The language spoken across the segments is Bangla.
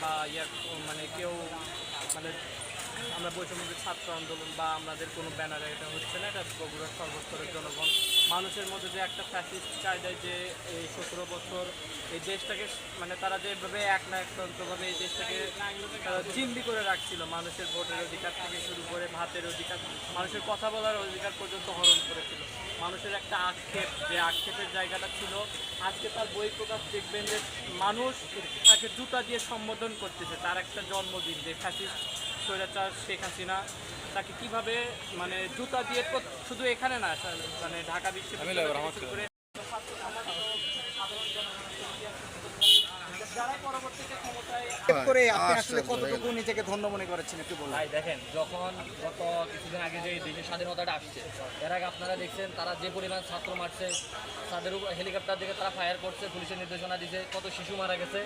বা ইয়ে মানে কেউ মানে আমরা বৈষম্যের ছাত্র আন্দোলন বা আমাদের কোনো ব্যানারে এটা হচ্ছে না, এটা বগুড়ার সর্বস্তরের জনগণ। মানুষের মধ্যে যে একটা ফ্যাসিস্ট চাহিদায় যে এই সতেরো বছর এই দেশটাকে মানে তারা যেভাবে এক না একতন্ত্রভাবে এই দেশটাকে চিন্দি করে রাখছিল মানুষের ভোটের অধিকার থেকে শুরু করে ভাতের অধিকার, মানুষের কথা বলার অধিকার পর্যন্ত হরণ করেছিল। মানুষের একটা আক্ষেপ, যে আক্ষেপের জায়গাটা ছিল, আজকে তার বই প্রকাশ দেখবেন যে মানুষ তাকে জুতা দিয়ে সম্বোধন করতেছে, তার একটা জন্মদিন, যে ফ্যাসিস্ট স্বৈরাচার শেখ হাসিনা তাকে কীভাবে মানে জুতা দিয়ে শুধু এখানে না মানে ঢাকা বিশ্ববিদ্যালয় করে ছাত্র সমাজ ও সাধারণ জনগণের যারা পরবর্তীতে ক্ষমতায় করে আপনি আসলে কতটুকু নিজেকে ধন্য মনে করেছেন একটু বলুন। ভাই দেখেন যখন গত কিছুদিন আগে যে দেশের স্বাধীনতাটা আসছে এর আগে আপনারা দেখছেন তারা যে পরিমাণ ছাত্র মারছে তাদের উপর হেলিকপ্টার দিকে তারা ফায়ার করছে পুলিশের নির্দেশনা দিছে কত শিশু মারা গেছে।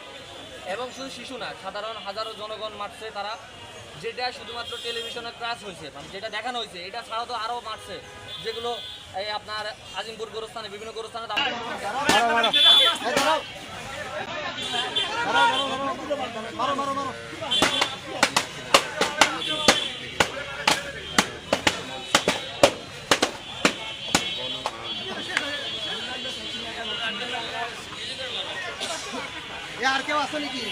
এবং শুধু শিশু না সাধারণ হাজারো জনগণ মারছে তারা। যেটা শুধুমাত্র টেলিভিশনে ক্রাশ হয়েছে মানে যেটা দেখানো হয়েছে, এটা ছাড়াও তো আরও মারছে যেগুলো এই আপনার আজিমপুর গোরস্থানে, বিভিন্ন গোরস্থানে আর কেউ আছে নাকি?